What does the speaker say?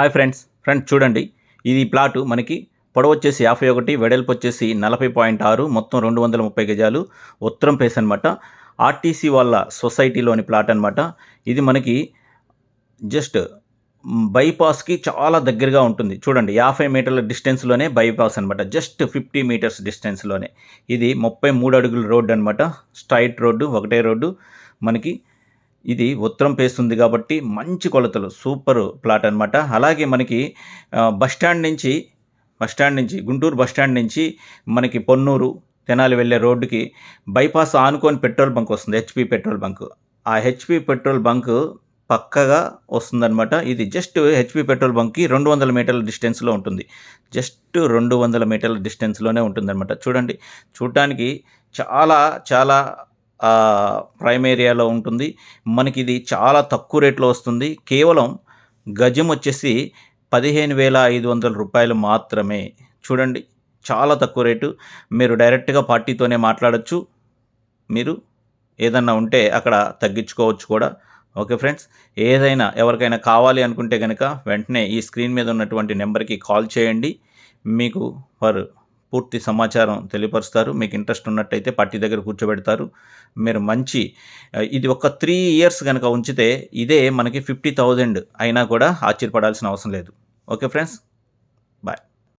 Hi friends. Friends చూడండి. ఇది plot మనకి పొడవు వచ్చేసి యాభై ఒకటి వెడల్పు వచ్చేసి నలభై పాయింట్ ఆరు మొత్తం రెండు వందల ముప్పై గజాలు ఉత్తరం పేస్ అనమాట ఆర్టీసీ వాళ్ళ సొసైటీలోని ప్లాట్ అనమాట ఇది మనకి జస్ట్ బైపాస్కి చాలా దగ్గరగా ఉంటుంది. చూడండి యాభై మీటర్ల డిస్టెన్స్లోనే బైపాస్ అనమాట జస్ట్ ఫిఫ్టీ మీటర్స్ డిస్టెన్స్లోనే. ఇది ముప్పై మూడు అడుగుల రోడ్డు అనమాట స్ట్రైట్ రోడ్డు ఒకటే రోడ్డు. మనకి ఇది ఉత్తరం పేస్తుంది కాబట్టి మంచి కొలతలు సూపర్ ప్లాట్ అనమాట అలాగే మనకి బస్ స్టాండ్ నుంచి బస్ స్టాండ్ నుంచి గుంటూరు బస్ స్టాండ్ నుంచి మనకి పొన్నూరు తెనాలి వెళ్ళే రోడ్డుకి బైపాస్ ఆనుకొని పెట్రోల్ బంక్ వస్తుంది హెచ్పి పెట్రోల్ బంక్. ఆ హెచ్పి పెట్రోల్ బంక్ పక్కగా వస్తుందన్నమాట. ఇది జస్ట్ హెచ్పి పెట్రోల్ బంక్కి రెండు వందల మీటర్ల డిస్టెన్స్లో ఉంటుంది. జస్ట్ రెండు వందల మీటర్ల డిస్టెన్స్లోనే ఉంటుందన్నమాట. చూడండి చూడటానికి చాలా చాలా ప్రైమ్ ఏరియాలో ఉంటుంది. మనకి ఇది చాలా తక్కువ రేట్లో వస్తుంది. కేవలం గజం వచ్చేసి పదిహేను వేల ఐదు వందల రూపాయలు మాత్రమే. చూడండి చాలా తక్కువ రేటు. మీరు డైరెక్ట్గా పార్టీతోనే మాట్లాడొచ్చు. మీరు ఏదన్నా ఉంటే అక్కడ తగ్గించుకోవచ్చు కూడా. ఓకే ఫ్రెండ్స్ ఏదైనా ఎవరికైనా కావాలి అనుకుంటే కనుక వెంటనే ఈ స్క్రీన్ మీద ఉన్నటువంటి నెంబర్కి కాల్ చేయండి. మీకు వారు పూర్తి సమాచారం తెలియపరుస్తారు. మీకు ఇంట్రెస్ట్ ఉన్నట్టయితే పార్టీ దగ్గర కూర్చోబెడతారు. మీరు మంచి ఇది ఒక త్రీ ఇయర్స్ కనుక ఉంచితే ఇదే మనకి ఫిఫ్టీ థౌజండ్ అయినా కూడా ఆశ్చర్యపడాల్సిన అవసరం లేదు. Okay friends?